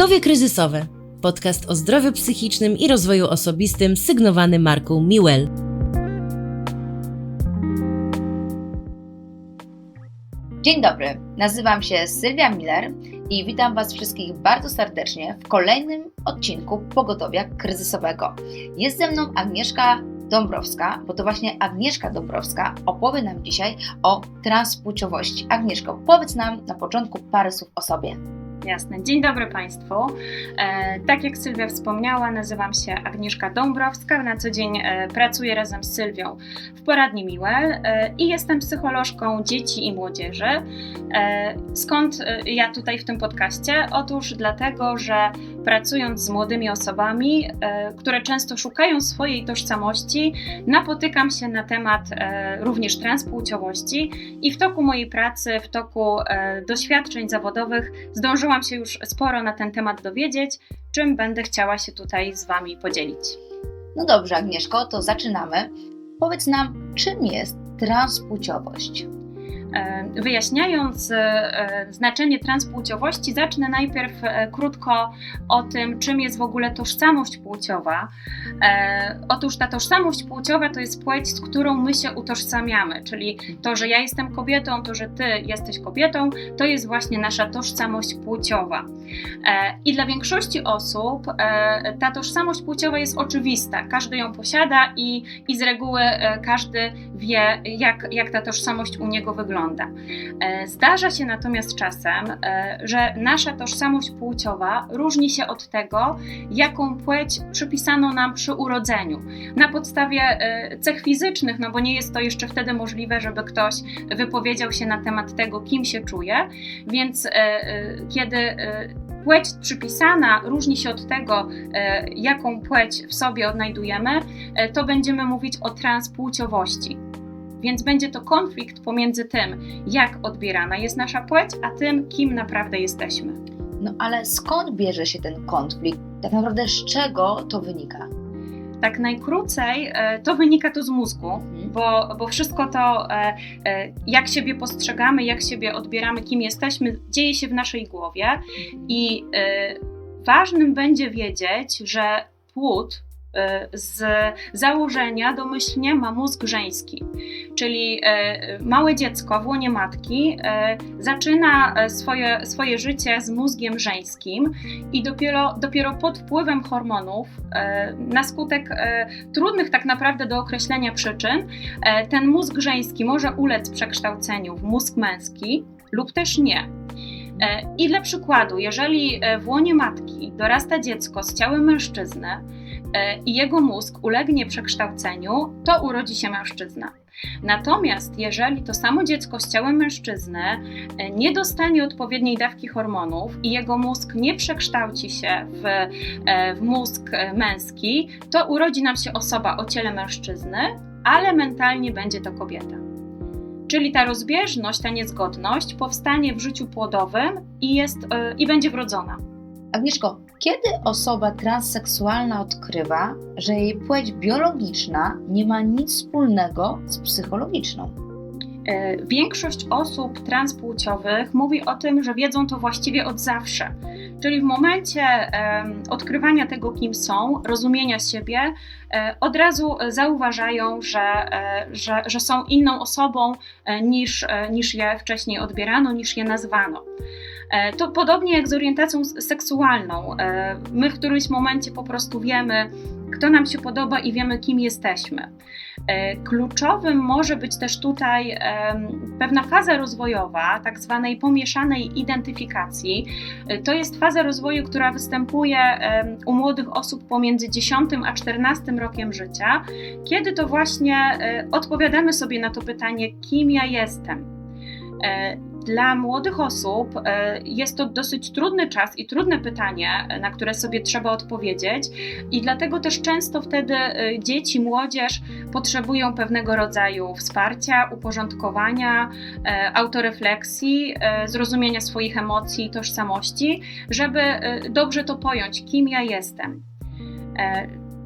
Gotowie kryzysowe. Podcast o zdrowiu psychicznym i rozwoju osobistym sygnowany marką Miwell. Dzień dobry, nazywam się Sylwia Miller i witam Was wszystkich bardzo serdecznie w kolejnym odcinku Pogotowia Kryzysowego. Jest ze mną Agnieszka Dąbrowska, bo to właśnie Agnieszka Dąbrowska opowie nam dzisiaj o transpłciowości. Agnieszko, powiedz nam na początku parę słów o sobie. Jasne. Dzień dobry Państwu. E, tak jak Sylwia wspomniała, nazywam się Agnieszka Dąbrowska. Na co dzień e, pracuję razem z Sylwią w poradni Miłel e, i jestem psycholożką dzieci i młodzieży. E, skąd ja tutaj w tym podcaście? Otóż dlatego, że pracując z młodymi osobami, e, które często szukają swojej tożsamości, napotykam się na temat e, również transpłciowości i w toku mojej pracy, w toku e, doświadczeń zawodowych zdążyłam się już sporo na ten temat dowiedzieć, czym będę chciała się tutaj z Wami podzielić. No dobrze, Agnieszko, to zaczynamy. Powiedz nam, czym jest transpłciowość? E, Wyjaśniając e, znaczenie transpłciowości, zacznę najpierw e, krótko o tym, czym jest w ogóle tożsamość płciowa. E, Otóż ta tożsamość płciowa to jest płeć, z którą my się utożsamiamy, czyli to, że ja jestem kobietą, to, że ty jesteś kobietą, to jest właśnie nasza tożsamość płciowa. E, I dla większości osób e, ta tożsamość płciowa jest oczywista, każdy ją posiada i, i z reguły e, każdy wie, jak, jak ta tożsamość u niego wygląda. E, Zdarza się natomiast czasem, e, że nasza tożsamość płciowa różni się od tego, jaką płeć przypisano nam przy urodzeniu. Na podstawie e, cech fizycznych, no bo nie jest to jeszcze wtedy możliwe, żeby ktoś wypowiedział się na temat tego, kim się czuje, więc kiedy płeć przypisana różni się od tego, jaką płeć w sobie odnajdujemy, to będziemy mówić o transpłciowości. Więc będzie to konflikt pomiędzy tym, jak odbierana jest nasza płeć, a tym, kim naprawdę jesteśmy. No ale skąd bierze się ten konflikt? Tak naprawdę z czego to wynika? Tak najkrócej, e, to wynika to z mózgu, Mhm. bo, bo wszystko to, e, e, jak siebie postrzegamy, jak siebie odbieramy, kim jesteśmy, dzieje się w naszej głowie i ważnym będzie wiedzieć, że płód z założenia domyślnie ma mózg żeński, czyli e, małe dziecko w łonie matki e, zaczyna e, swoje, swoje życie z mózgiem żeńskim i dopiero, dopiero pod wpływem hormonów, e, na skutek e, trudnych tak naprawdę do określenia przyczyn, e, ten mózg żeński może ulec przekształceniu w mózg męski lub też nie. E, I dla przykładu, jeżeli e, w łonie matki dorasta dziecko z ciałem mężczyzny e, i jego mózg ulegnie przekształceniu, to urodzi się mężczyzna. Natomiast jeżeli to samo dziecko z ciałem mężczyzny nie dostanie odpowiedniej dawki hormonów i jego mózg nie przekształci się w, w mózg męski, to urodzi nam się osoba o ciele mężczyzny, ale mentalnie będzie to kobieta. Czyli ta rozbieżność, ta niezgodność powstanie w życiu płodowym i, jest, e, i będzie wrodzona. Agnieszko, kiedy osoba transseksualna odkrywa, że jej płeć biologiczna nie ma nic wspólnego z psychologiczną? E, Większość osób transpłciowych mówi o tym, że wiedzą to właściwie od zawsze. Czyli w momencie odkrywania tego, kim są, rozumienia siebie, e, od razu zauważają, że, e, że, że są inną osobą niż, niż je wcześniej odbierano, niż je nazwano. To podobnie jak z orientacją seksualną. My w którymś momencie po prostu wiemy, kto nam się podoba i wiemy, kim jesteśmy. E, Kluczowym może być też tutaj pewna faza rozwojowa, tak zwanej pomieszanej identyfikacji. E, To jest faza rozwoju, która występuje u młodych osób pomiędzy 10 a 14 rokiem życia, kiedy to właśnie e, odpowiadamy sobie na to pytanie, kim ja jestem. Dla młodych osób e, jest to dosyć trudny czas i trudne pytanie, na które sobie trzeba odpowiedzieć, i dlatego też często wtedy e, dzieci, młodzież potrzebują pewnego rodzaju wsparcia, uporządkowania, e, autorefleksji, zrozumienia swoich emocji i tożsamości, żeby dobrze to pojąć, kim ja jestem.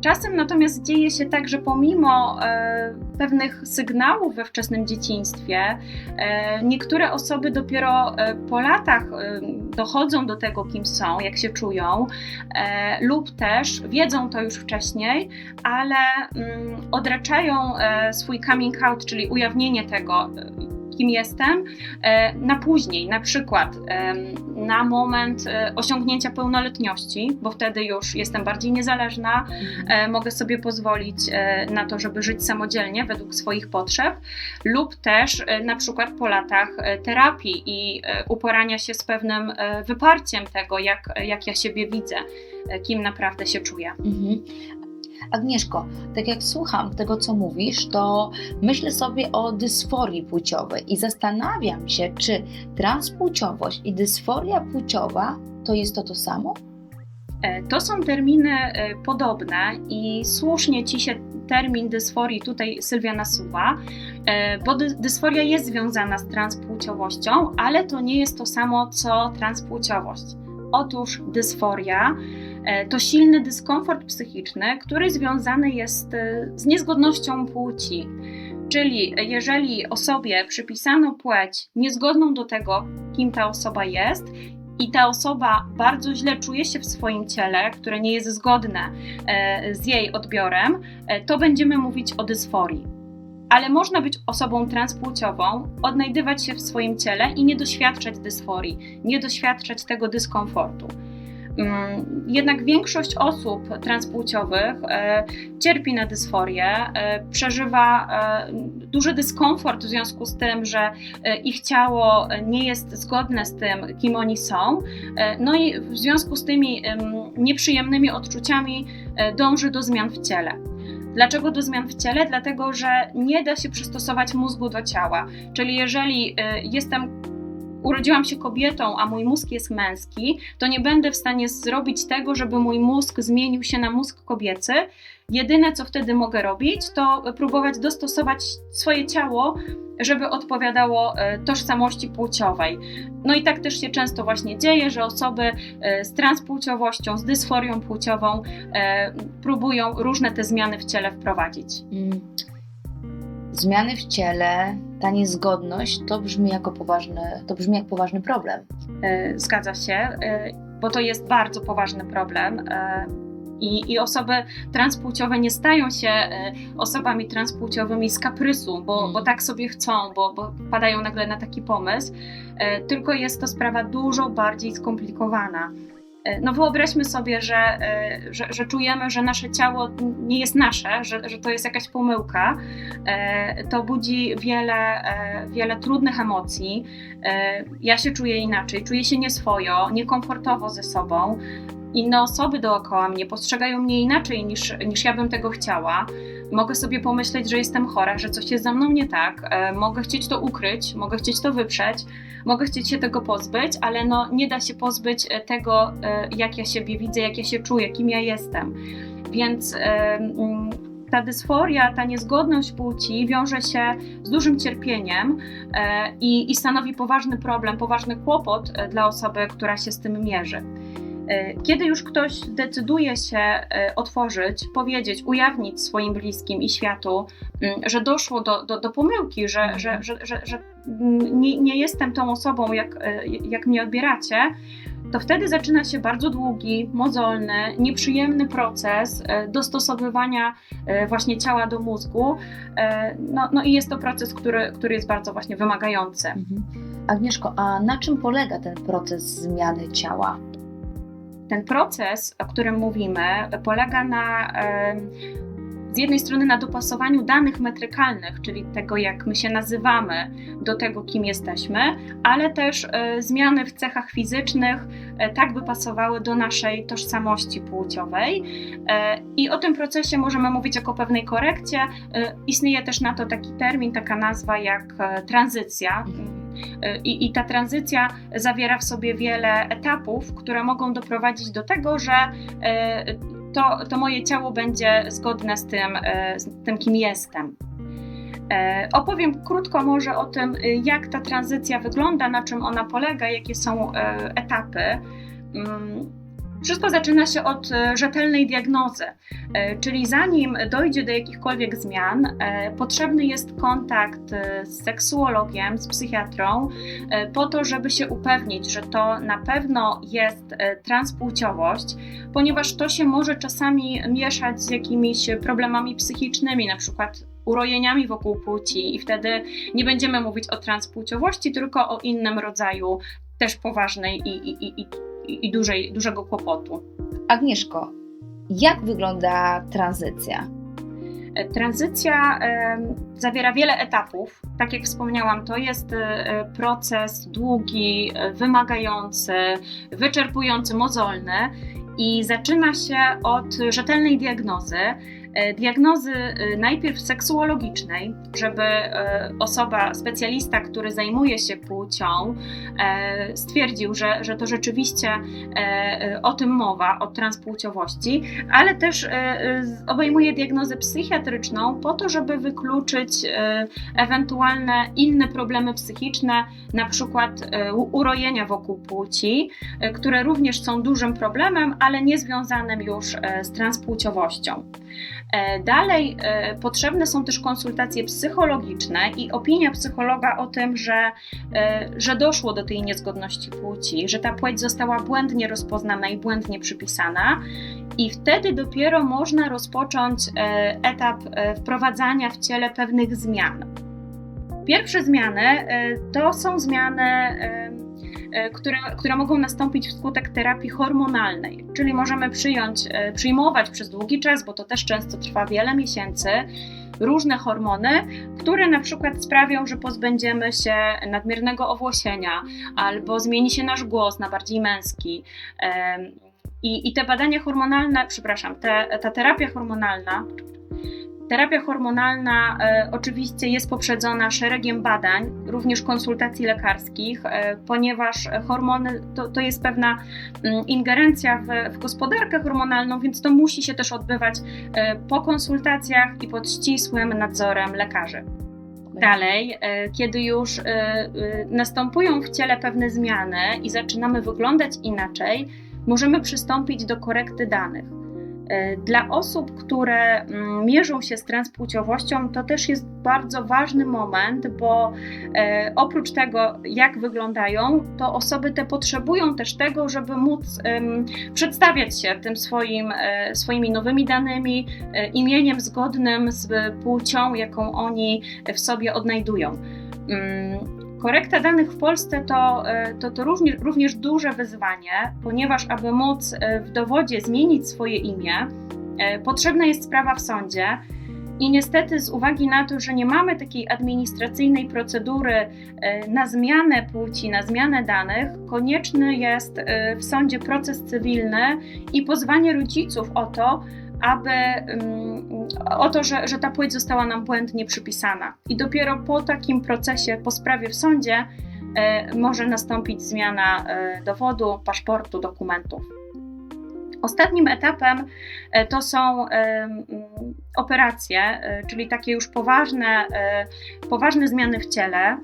Czasem natomiast dzieje się tak, że pomimo e, pewnych sygnałów we wczesnym dzieciństwie, e, niektóre osoby dopiero e, po latach e, dochodzą do tego, kim są, jak się czują, e, lub też wiedzą to już wcześniej, ale mm, odraczają e, swój coming out, czyli ujawnienie tego, kim jestem, e, na później, na przykład na moment e, osiągnięcia pełnoletności, bo wtedy już jestem bardziej niezależna, e, mogę sobie pozwolić na to, żeby żyć samodzielnie według swoich potrzeb, lub też na przykład po latach terapii i uporania się z pewnym wyparciem tego, jak, jak ja siebie widzę, kim naprawdę się czuję. Mhm. Agnieszko, tak jak słucham tego, co mówisz, to myślę sobie o dysforii płciowej i zastanawiam się, czy transpłciowość i dysforia płciowa to jest to to samo? E, To są terminy e, podobne i słusznie ci się termin dysforii tutaj Sylwia nasuwa, e, bo dy- dysforia jest związana z transpłciowością, ale to nie jest to samo co transpłciowość. Otóż dysforia to silny dyskomfort psychiczny, który związany jest e, z niezgodnością płci. Czyli jeżeli osobie przypisano płeć niezgodną do tego, kim ta osoba jest, i ta osoba bardzo źle czuje się w swoim ciele, które nie jest zgodne e, z jej odbiorem, e, to będziemy mówić o dysforii. Ale można być osobą transpłciową, odnajdywać się w swoim ciele i nie doświadczać dysforii, nie doświadczać tego dyskomfortu. Mm, Jednak większość osób transpłciowych e, cierpi na dysforię, e, przeżywa e, duży dyskomfort w związku z tym, że ich ciało nie jest zgodne z tym, kim oni są. No i w związku z tymi em, nieprzyjemnymi odczuciami dąży do zmian w ciele. Dlaczego do zmian w ciele? Dlatego, że nie da się przystosować mózgu do ciała. Czyli jeżeli jestem urodziłam się kobietą, a mój mózg jest męski, to nie będę w stanie zrobić tego, żeby mój mózg zmienił się na mózg kobiecy. Jedyne, co wtedy mogę robić, to próbować dostosować swoje ciało, żeby odpowiadało e, tożsamości płciowej. No i tak też się często właśnie dzieje, że osoby e, z transpłciowością, z dysforią płciową e, próbują różne te zmiany w ciele wprowadzić. Mm. Zmiany w ciele, ta niezgodność, to brzmi jako poważny, to brzmi jak poważny problem. E, Zgadza się, e, bo to jest bardzo poważny problem. e, I, I osoby transpłciowe nie stają się osobami transpłciowymi z kaprysu, bo, Mm. bo tak sobie chcą, bo, bo padają nagle na taki pomysł, tylko jest to sprawa dużo bardziej skomplikowana. E, No wyobraźmy sobie, że, e, że, że czujemy, że nasze ciało nie jest nasze, że, że to jest jakaś pomyłka. E, To budzi wiele, wiele trudnych emocji. Ja się czuję inaczej, czuję się nieswojo, niekomfortowo ze sobą. Inne osoby dookoła mnie postrzegają mnie inaczej niż, niż ja bym tego chciała. Mogę sobie pomyśleć, że jestem chora, że coś jest ze mną nie tak. Mogę chcieć to ukryć, mogę chcieć to wyprzeć, mogę chcieć się tego pozbyć, ale no, nie da się pozbyć e, tego, e, jak ja siebie widzę, jak ja się czuję, kim ja jestem. Więc e, mm, ta dysforia, ta niezgodność płci wiąże się z dużym cierpieniem i, i stanowi poważny problem, poważny kłopot dla osoby, która się z tym mierzy. E, Kiedy już ktoś decyduje się e, otworzyć, powiedzieć, ujawnić swoim bliskim i światu, mm, że doszło do, do, do pomyłki, że, że, że, że, że mm, nie, nie jestem tą osobą, jak, e, jak mnie odbieracie, to wtedy zaczyna się bardzo długi, mozolny, nieprzyjemny proces dostosowywania właśnie ciała do mózgu. No, no i jest to proces, który, który jest bardzo właśnie wymagający. Agnieszko, a na czym polega ten proces zmiany ciała? Ten proces, o którym mówimy, polega na z jednej strony na dopasowaniu danych metrykalnych, czyli tego, jak my się nazywamy, do tego, kim jesteśmy, ale też e, zmiany w cechach fizycznych, e, tak by pasowały do naszej tożsamości płciowej. E, I o tym procesie możemy mówić jako pewnej korekcie. Istnieje też na to taki termin, taka nazwa jak tranzycja. E, I, I ta tranzycja zawiera w sobie wiele etapów, które mogą doprowadzić do tego, że e, to, to moje ciało będzie zgodne z tym, e, z tym kim jestem. Opowiem krótko może o tym, jak ta tranzycja wygląda, na czym ona polega, jakie są etapy. Wszystko zaczyna się od e, rzetelnej diagnozy, e, czyli zanim dojdzie do jakichkolwiek zmian, e, potrzebny jest kontakt z seksuologiem, z psychiatrą, po to, żeby się upewnić, że to na pewno jest transpłciowość, ponieważ to się może czasami mieszać z jakimiś problemami psychicznymi, na przykład urojeniami wokół płci, i wtedy nie będziemy mówić o transpłciowości, tylko o innym rodzaju też poważnej i, i, i, i, i dużej, dużego kłopotu. Agnieszko, jak wygląda tranzycja? E, Tranzycja em, zawiera wiele etapów. Tak jak wspomniałam, to jest e, proces długi, e, wymagający, wyczerpujący, mozolny i zaczyna się od rzetelnej diagnozy. E, Diagnozy e, najpierw seksuologicznej, żeby e, osoba, specjalista, który zajmuje się płcią, stwierdził, że, że to rzeczywiście o tym mowa, o transpłciowości, ale też obejmuje diagnozę psychiatryczną po to, żeby wykluczyć ewentualne inne problemy psychiczne, na przykład urojenia wokół płci, które również są dużym problemem, ale nie związanym już z transpłciowością. E, Dalej e, potrzebne są też konsultacje psychologiczne i opinia psychologa o tym, że, e, że doszło do tej niezgodności płci, że ta płeć została błędnie rozpoznana i błędnie przypisana. I wtedy dopiero można rozpocząć etap wprowadzania w ciele pewnych zmian. Pierwsze zmiany to są zmiany, które, które mogą nastąpić wskutek terapii hormonalnej, czyli możemy przyjąć, e, przyjmować przez długi czas, bo to też często trwa wiele miesięcy, różne hormony, które na przykład sprawią, że pozbędziemy się nadmiernego owłosienia albo zmieni się nasz głos na bardziej męski. Em, I, i te badania hormonalne, przepraszam, te, ta terapia hormonalna, Terapia hormonalna e, oczywiście jest poprzedzona szeregiem badań, również konsultacji lekarskich, e, ponieważ hormony to, to jest pewna mm, ingerencja w, w gospodarkę hormonalną, więc to musi się też odbywać e, po konsultacjach i pod ścisłym nadzorem lekarzy. Dalej, kiedy już następują w ciele pewne zmiany i zaczynamy wyglądać inaczej, możemy przystąpić do korekty danych. E, Dla osób, które mm, mierzą się z transpłciowością, to też jest bardzo ważny moment, bo e, oprócz tego, jak wyglądają, to osoby te potrzebują też tego, żeby móc przedstawiać się tym swoim, e, swoimi nowymi danymi, imieniem zgodnym z płcią, jaką oni w sobie odnajdują. Korekta danych w Polsce to, e, to, to również, również duże wyzwanie, ponieważ aby móc e, w dowodzie zmienić swoje imię, e, potrzebna jest sprawa w sądzie. I niestety, z uwagi na to, że nie mamy takiej administracyjnej procedury na zmianę płci, na zmianę danych, konieczny jest w sądzie proces cywilny i pozwanie rodziców o to, aby mm, o to, że, że ta płeć została nam błędnie przypisana. I dopiero po takim procesie, po sprawie w sądzie, e, może nastąpić zmiana e, dowodu, paszportu, dokumentów. Ostatnim etapem e, to są mm, operacje, czyli takie już poważne, poważne zmiany w ciele.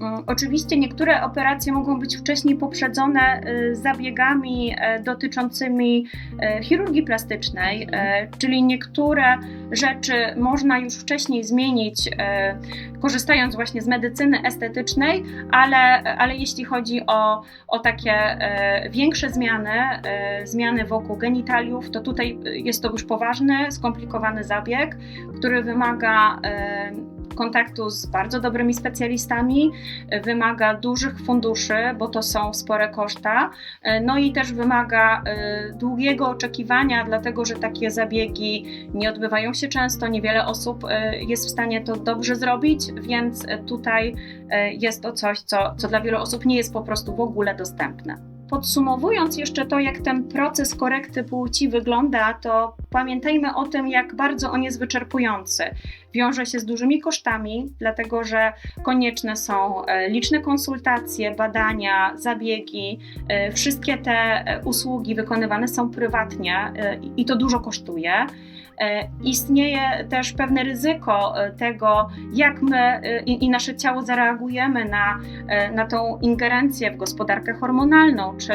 Mm, Oczywiście niektóre operacje mogą być wcześniej poprzedzone e, zabiegami e, dotyczącymi e, chirurgii plastycznej, czyli niektóre rzeczy można już wcześniej zmienić, korzystając właśnie z medycyny estetycznej, ale, ale jeśli chodzi o, o takie większe zmiany, zmiany wokół genitaliów, to tutaj jest to już poważny, skomplikowany zabieg, który wymaga kontaktu z bardzo dobrymi specjalistami, e, wymaga dużych funduszy, bo to są spore koszta, e, no i też wymaga e, długiego oczekiwania, dlatego że takie zabiegi nie odbywają się często, niewiele osób jest w stanie to dobrze zrobić, więc tutaj jest to coś, co, co dla wielu osób nie jest po prostu w ogóle dostępne. Podsumowując jeszcze to, jak ten proces korekty płci wygląda, to pamiętajmy o tym, jak bardzo on jest wyczerpujący. Wiąże się z dużymi kosztami, dlatego że konieczne są e, liczne konsultacje, badania, zabiegi. E, Wszystkie te e, usługi wykonywane są prywatnie i to dużo kosztuje. E, Istnieje też pewne ryzyko e, tego, jak my e, i, nasze ciało zareagujemy na, na tą ingerencję w gospodarkę hormonalną, czy,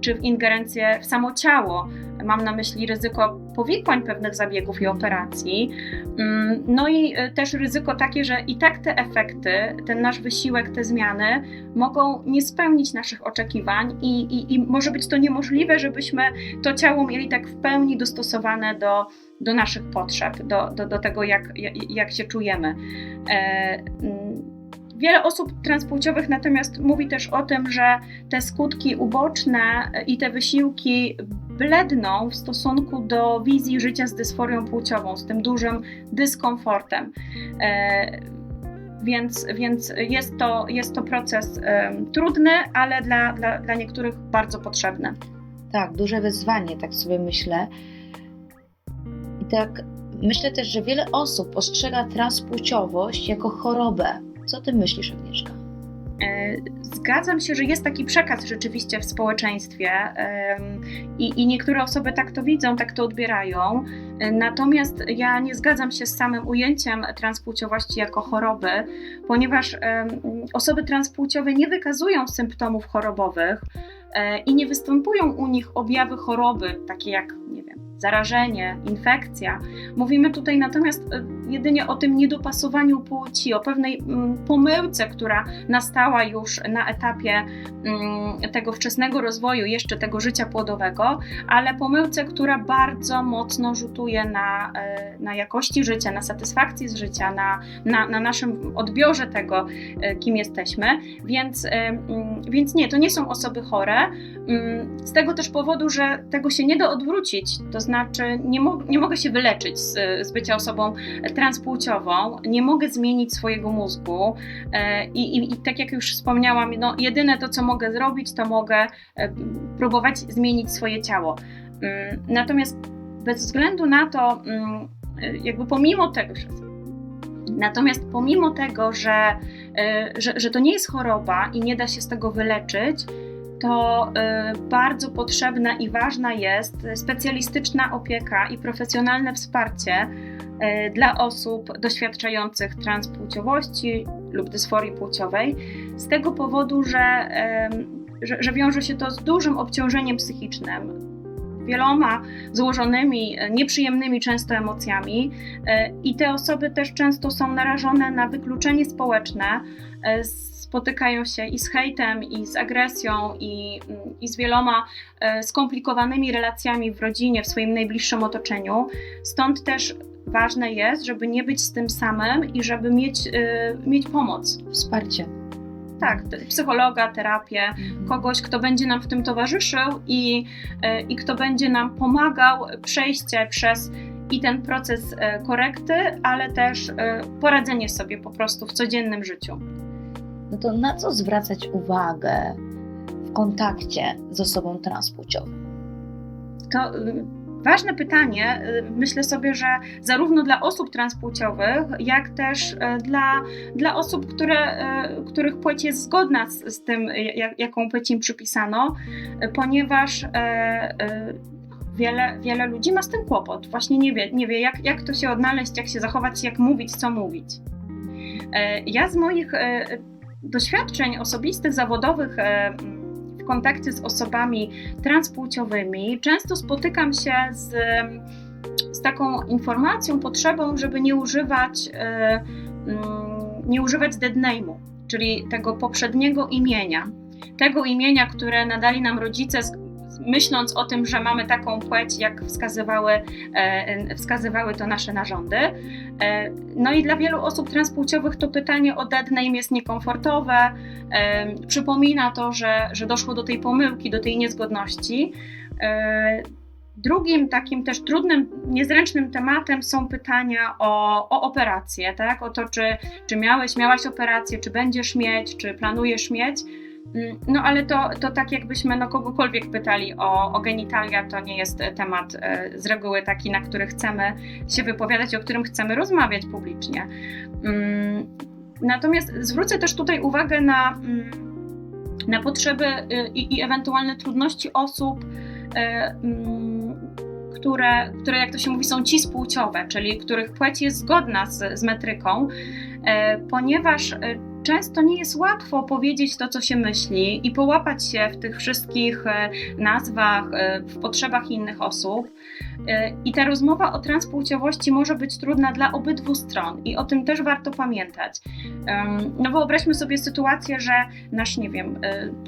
czy w ingerencję w samo ciało. Mam na myśli ryzyko powikłań pewnych zabiegów i operacji. Mm, No i też ryzyko takie, że i tak te efekty, ten nasz wysiłek, te zmiany mogą nie spełnić naszych oczekiwań i, i, i może być to niemożliwe, żebyśmy to ciało mieli tak w pełni dostosowane do, do naszych potrzeb, do, do, do tego, jak, jak, się czujemy. E, mm, Wiele osób transpłciowych natomiast mówi też o tym, że te skutki uboczne i te wysiłki bledną w stosunku do wizji życia z dysforią płciową, z tym dużym dyskomfortem. E, więc, więc jest, to, jest to proces em, trudny, ale dla, dla, dla niektórych bardzo potrzebny. Tak, duże wyzwanie, tak sobie myślę. Tak myślę też, że wiele osób postrzega transpłciowość jako chorobę. Co ty myślisz, Agnieszka? E, Zgadzam się, że jest taki przekaz rzeczywiście w społeczeństwie i, i niektóre osoby tak to widzą, tak to odbierają. E, Natomiast ja nie zgadzam się z samym ujęciem transpłciowości jako choroby, ponieważ osoby transpłciowe nie wykazują symptomów chorobowych e, i nie występują u nich objawy choroby, takie jak, nie wiem, zarażenie, infekcja. Mówimy tutaj natomiast e, jedynie o tym niedopasowaniu płci, o pewnej mm, pomyłce, która nastała już na etapie mm, tego wczesnego rozwoju, jeszcze tego życia płodowego, ale pomyłce, która bardzo mocno rzutuje na, e, na jakości życia, na satysfakcji z życia, na, na, na naszym odbiorze tego, e, kim jesteśmy. Więc, mm, więc nie, to nie są osoby chore. Z tego też powodu, że tego się nie da odwrócić, to znaczy nie, mo- nie mogę się wyleczyć z, z bycia osobą transpłciową, nie mogę zmienić swojego mózgu e, i, i, tak jak już wspomniałam, no, jedyne to, co mogę zrobić, to mogę e, próbować zmienić swoje ciało. Mm, Natomiast bez względu na to, mm, e, jakby pomimo tego, że Natomiast pomimo tego, że, e, że, że to nie jest choroba i nie da się z tego wyleczyć, to e, bardzo potrzebna i ważna jest specjalistyczna opieka i profesjonalne wsparcie e, dla osób doświadczających transpłciowości lub dysforii płciowej, z tego powodu, że, em, że, że wiąże się to z dużym obciążeniem psychicznym, wieloma złożonymi, nieprzyjemnymi często emocjami, i te osoby też często są narażone na wykluczenie społeczne, spotykają się i z hejtem, i z agresją, i, i z wieloma e, skomplikowanymi relacjami w rodzinie, w swoim najbliższym otoczeniu. Stąd też ważne jest, żeby nie być z tym samym i żeby mieć, e, mieć pomoc. Wsparcie. Tak, psychologa, terapię, kogoś, kto będzie nam w tym towarzyszył i, e, i kto będzie nam pomagał przejście przez i ten proces e, korekty, ale też e, poradzenie sobie po prostu w codziennym życiu. No to na co zwracać uwagę w kontakcie z osobą transpłciową? To y, ważne pytanie. y, Myślę sobie, że zarówno dla osób transpłciowych, jak też y, dla, dla osób, które, których płeć jest zgodna z, z tym, jak, jaką płeć im przypisano, ponieważ wiele, wiele ludzi ma z tym kłopot. Właśnie nie wie, nie wie jak, jak to się odnaleźć, jak się zachować, jak mówić, co mówić. Ja z moich doświadczeń osobistych, zawodowych e, w kontakcie z osobami transpłciowymi często spotykam się z, z taką informacją, potrzebą, żeby nie używać, e, mm, nie używać dead name'u, czyli tego poprzedniego imienia. Tego imienia, które nadali nam rodzice, myśląc o tym, że mamy taką płeć, jak wskazywały, e, wskazywały to nasze narządy. E, No i dla wielu osób transpłciowych to pytanie o dead name jest niekomfortowe. E, Przypomina to, że, że doszło do tej pomyłki, do tej niezgodności. Drugim takim też trudnym, niezręcznym tematem są pytania o, o operacje, tak? O to, czy, czy miałeś, miałaś operację, czy będziesz mieć, czy planujesz mieć. Mm, No ale to, to tak jakbyśmy no, kogokolwiek pytali o, o genitalia, to nie jest temat e, z reguły taki, na który chcemy się wypowiadać, o którym chcemy rozmawiać publicznie. Mm, Natomiast zwrócę też tutaj uwagę na, mm, na potrzeby y, i, i ewentualne trudności osób, e, które, które, jak to się mówi, są cispłciowe, czyli których płeć jest zgodna z, z metryką, e, ponieważ często nie jest łatwo powiedzieć to, co się myśli i połapać się w tych wszystkich e, nazwach, e, w potrzebach innych osób. E, I ta rozmowa o transpłciowości może być trudna dla obydwu stron i o tym też warto pamiętać. No wyobraźmy sobie sytuację, że nasz, nie wiem,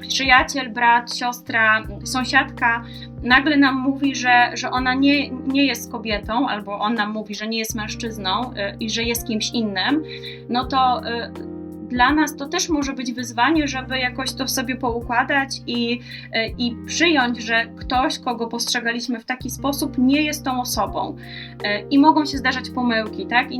przyjaciel, brat, siostra, sąsiadka nagle nam mówi, że, że ona nie, nie jest kobietą, albo on nam mówi, że nie jest mężczyzną i że jest kimś innym, no to dla nas to też może być wyzwanie, żeby jakoś to sobie poukładać i, e, i przyjąć, że ktoś, kogo postrzegaliśmy w taki sposób, nie jest tą osobą. E, I mogą się zdarzać pomyłki, tak? I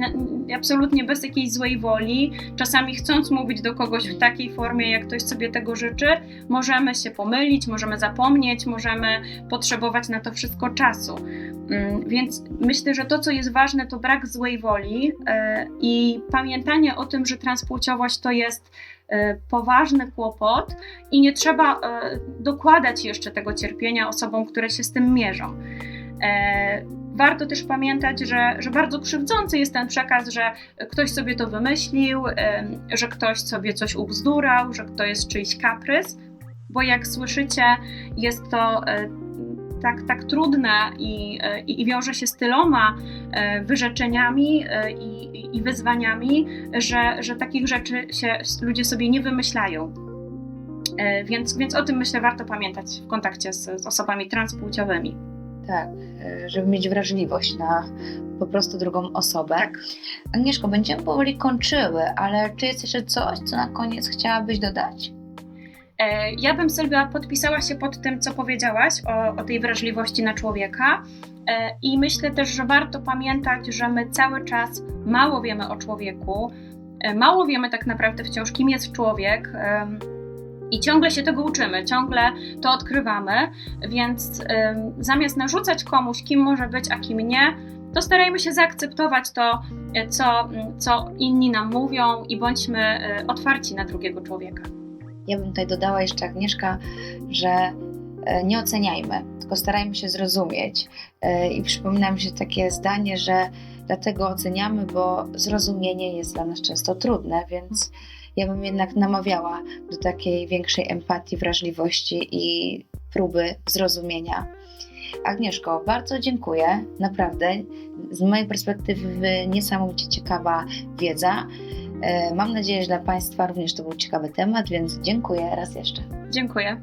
absolutnie bez jakiejś złej woli, czasami chcąc mówić do kogoś w takiej formie, jak ktoś sobie tego życzy, możemy się pomylić, możemy zapomnieć, możemy potrzebować na to wszystko czasu. Mm, Więc myślę, że to, co jest ważne, to brak złej woli e, i pamiętanie o tym, że transpłciowość to jest e, poważny kłopot i nie trzeba e, dokładać jeszcze tego cierpienia osobom, które się z tym mierzą. E, Warto też pamiętać, że, że bardzo krzywdzący jest ten przekaz, że ktoś sobie to wymyślił, że ktoś sobie coś ubzdurał, że to jest czyjś kaprys, bo jak słyszycie, jest to tak, tak trudne i, e, i, i wiąże się z tyloma e, wyrzeczeniami e, i, i wyzwaniami, że, że takich rzeczy się ludzie sobie nie wymyślają. Więc, więc o tym myślę warto pamiętać w kontakcie z, z osobami transpłciowymi. Tak, żeby mieć wrażliwość na po prostu drugą osobę. Tak. Agnieszko, będziemy powoli kończyły, ale czy jest jeszcze coś, co na koniec chciałabyś dodać? E, Ja bym, Sylwia, podpisała się pod tym, co powiedziałaś o, o tej wrażliwości na człowieka. E, I myślę też, że warto pamiętać, że my cały czas mało wiemy o człowieku, e, mało wiemy tak naprawdę wciąż, kim jest człowiek. I ciągle się tego uczymy, ciągle to odkrywamy, więc zamiast narzucać komuś, kim może być, a kim nie, to starajmy się zaakceptować to, co, co inni nam mówią i bądźmy otwarci na drugiego człowieka. Ja bym tutaj dodała jeszcze, Agnieszka, że e, nie oceniajmy, tylko starajmy się zrozumieć. E, I przypomina mi się takie zdanie, że dlatego oceniamy, bo zrozumienie jest dla nas często trudne, więc ja bym jednak namawiała do takiej większej empatii, wrażliwości i próby zrozumienia. Agnieszko, bardzo dziękuję. Naprawdę, z mojej perspektywy niesamowicie ciekawa wiedza. E, Mam nadzieję, że dla Państwa również to był ciekawy temat, więc dziękuję raz jeszcze. Dziękuję.